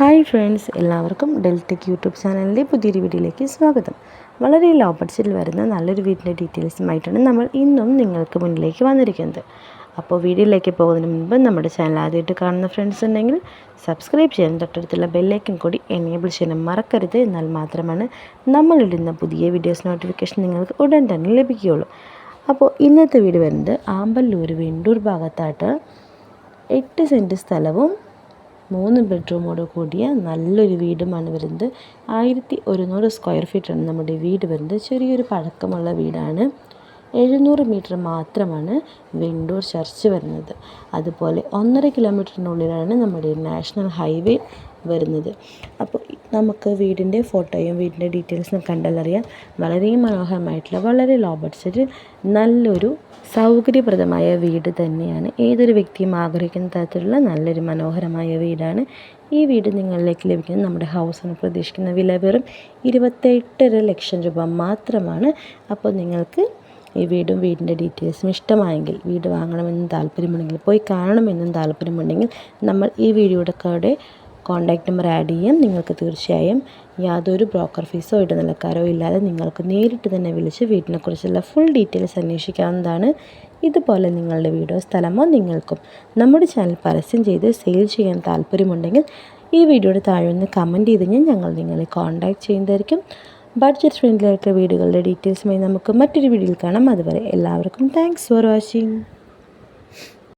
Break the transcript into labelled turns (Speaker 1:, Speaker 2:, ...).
Speaker 1: Hi friends എല്ലാവർക്കും ഡെൽറ്റക് YouTube ചാനലിന്റെ പുതിയൊരു വീഡിയോയിലേക്ക് സ്വാഗതം. വളരെ ലോ ബഡ്ജറ്റിൽ വരുന്ന നല്ലൊരു വീടിന്റെ ഡീറ്റെയിൽസുമായിട്ടാണ് നമ്മൾ ഇന്നും നിങ്ങൾക്ക് മുന്നിലേക്ക് വന്നിരിക്കുന്നത്. അപ്പോൾ വീഡിയോയിലേക്ക് പോകുന്നതിന് മുൻപ് നമ്മുടെ ചാനൽ ആദ്യമായിട്ട് കാണുന്ന ഫ്രണ്ട്സ് ഉണ്ടെങ്കിൽ സബ്സ്ക്രൈബ് ചെയ്യാൻ തൊട്ടടുത്തുള്ള ബെല്ലൈക്കൻ കൂടി എനേബിൾ ചെയ്യാൻ മറക്കരുത്. എന്നാൽ മാത്രമാണ് നമ്മളിടുന്ന പുതിയ വീഡിയോസ് നോട്ടിഫിക്കേഷൻ നിങ്ങൾക്ക് ഉടൻ തന്നെ ലഭിക്കുകയുള്ളൂ. അപ്പോൾ ഇന്നത്തെ വീട് വരുന്നത് ആമ്പല്ലൂർ വെണ്ടൂർ ഭാഗത്തായിട്ട് എട്ട് സെന്റ് സ്ഥലവും മൂന്ന് ബെഡ്റൂമോട് കൂടിയ നല്ലൊരു വീടുമാണ് വരുന്നത്. ആയിരത്തി ഒരുന്നൂറ് സ്ക്വയർ ഫീറ്റാണ് നമ്മുടെ വീട് വരുന്നത്. ചെറിയൊരു പഴക്കമുള്ള വീടാണ്. എഴുന്നൂറ് മീറ്റർ മാത്രമാണ് വെണ്ടൂർ ചർച്ച് വരുന്നത്. അതുപോലെ ഒന്നര കിലോമീറ്ററിനുള്ളിലാണ് നമ്മുടെ നാഷണൽ ഹൈവേ വരുന്നത്. അപ്പോൾ നമുക്ക് വീടിന്റെ ഫോട്ടോയും വീടിന്റെ ഡീറ്റെയിൽസും കണ്ടാലറിയാം വളരെ മനോഹരമായിട്ടുള്ള വളരെ ലോ നല്ലൊരു സൗകര്യപ്രദമായ വീട് തന്നെയാണ്. ഏതൊരു വ്യക്തിയും ആഗ്രഹിക്കുന്ന തരത്തിലുള്ള നല്ലൊരു മനോഹരമായ വീടാണ് ഈ വീട് നിങ്ങളിലേക്ക് ലഭിക്കുന്നത്. നമ്മുടെ ഹൗസിന് പ്രതീക്ഷിക്കുന്ന വില വെറും ഇരുപത്തെട്ടര ലക്ഷം രൂപ മാത്രമാണ്. അപ്പോൾ നിങ്ങൾക്ക് ഈ വീടും വീടിന്റെ ഡീറ്റെയിൽസും ഇഷ്ടമായെങ്കിൽ വീട് വാങ്ങണമെന്നും താല്പര്യമുണ്ടെങ്കിൽ പോയി കാണണമെന്നും താല്പര്യമുണ്ടെങ്കിൽ നമ്മൾ ഈ വീഡിയോയുടെ കൂടെ കോൺടാക്റ്റ് നമ്പർ ആഡ് ചെയ്യാം. നിങ്ങൾക്ക് തീർച്ചയായും യാതൊരു ബ്രോക്കർ ഫീസോ ഇടനിലക്കാരോ ഇല്ലാതെ നിങ്ങൾക്ക് നേരിട്ട് തന്നെ വിളിച്ച് വീടിനെക്കുറിച്ചുള്ള ഫുൾ ഡീറ്റെയിൽസ് അന്വേഷിക്കാവുന്നതാണ്. ഇതുപോലെ നിങ്ങളുടെ വീടോ സ്ഥലമോ നിങ്ങൾക്കും നമ്മുടെ ചാനൽ പരസ്യം ചെയ്ത് സെയിൽ ചെയ്യാൻ താല്പര്യമുണ്ടെങ്കിൽ ഈ വീഡിയോയുടെ താഴെ ഒന്ന് കമന്റ് ചെയ്ത് കഴിഞ്ഞാൽ ഞങ്ങൾ നിങ്ങളെ കോൺടാക്റ്റ് ചെയ്യുന്നതായിരിക്കും. ബഡ്ജറ്റ് ഫ്രണ്ട്ലി ആയിട്ടുള്ള വീടുകളുടെ ഡീറ്റെയിൽസുമായി നമുക്ക് മറ്റൊരു വീഡിയോയിൽ കാണാം. അതുവരെ എല്ലാവർക്കും താങ്ക്സ് ഫോർ വാച്ചിങ്